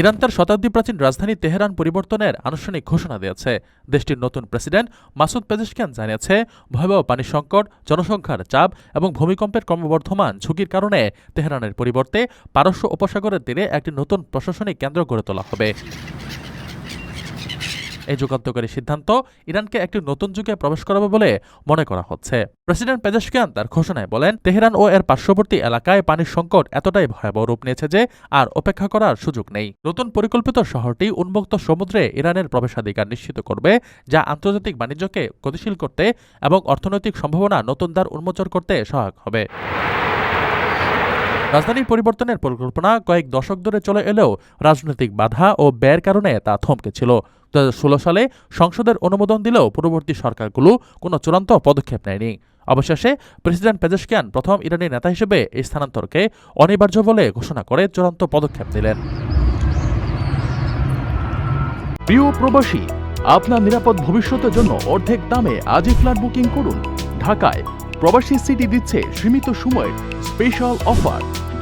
Iran তার শতাব্দী প্রাচীন রাজধানী তেহরান পরিবর্তনের আনুষ্ঠানিক ঘোষণা দিয়েছে। দেশটির নতুন প্রেসিডেন্ট মাসুদ পেজেশকিয়ান জানিয়েছে, ভয়াবহ পানি সংকট, জনসংখ্যার চাপ এবং ভূমিকম্পের ক্রমবর্ধমান ঝুঁকির কারণে তেহরানের পরিবর্তে পারস্য উপসাগরের তীরে একটি নতুন প্রশাসনিক কেন্দ্র গড়ে তোলা হবে। এই যুগান্তকারী সিদ্ধান্ত ইরানকে একটি নতুন যুগে প্রবেশ করাবে বলে মনে করা হচ্ছে। প্রেসিডেন্ট পেজেশকিয়ান তার ঘোষণায় বলেন, তেহরান ও এর পার্শ্ববর্তী এলাকায় পানির সংকট এতটাই ভয়াবহ রূপ নিয়েছে যে আর অপেক্ষা করার সুযোগ নেই। নতুন পরিকল্পিত শহরটি উন্মুক্ত সমুদ্রে ইরানের প্রবেশাধিকার নিশ্চিত করবে, যা আন্তর্জাতিক বাণিজ্যকে গতিশীল করতে এবং অর্থনৈতিক সম্ভাবনা নতুন দ্বার উন্মোচন করতে সহায়ক হবে। রাজধানী পরিবর্তনের পরিকল্পনা কয়েক দশক ধরে চলে এলেও রাজনৈতিক বাধা ও ব্যয়ের কারণে তা থমকে ছিল দু ষোলো সালে সংসদের অনুমোদন দিলেও পূর্ববর্তী সরকারগুলো কোনো চূড়ান্ত পদক্ষেপ নেয়নি। অবশেষে প্রেসিডেন্ট পেজেশকিয়ান প্রথম ইরানি নেতা হিসেবে এই স্থানান্তরকে অনিবার্য বলে ঘোষণা করে চূড়ান্ত পদক্ষেপ নিলেন প্রিয় প্রবাসী, আপনার নিরাপদ ভবিষ্যতের জন্য অর্ধেক দামে আজই ফ্ল্যাট বুকিং করুন। ঢাকায় প্রবাসী সিটি দিচ্ছে সীমিত সময়ের স্পেশাল অফার।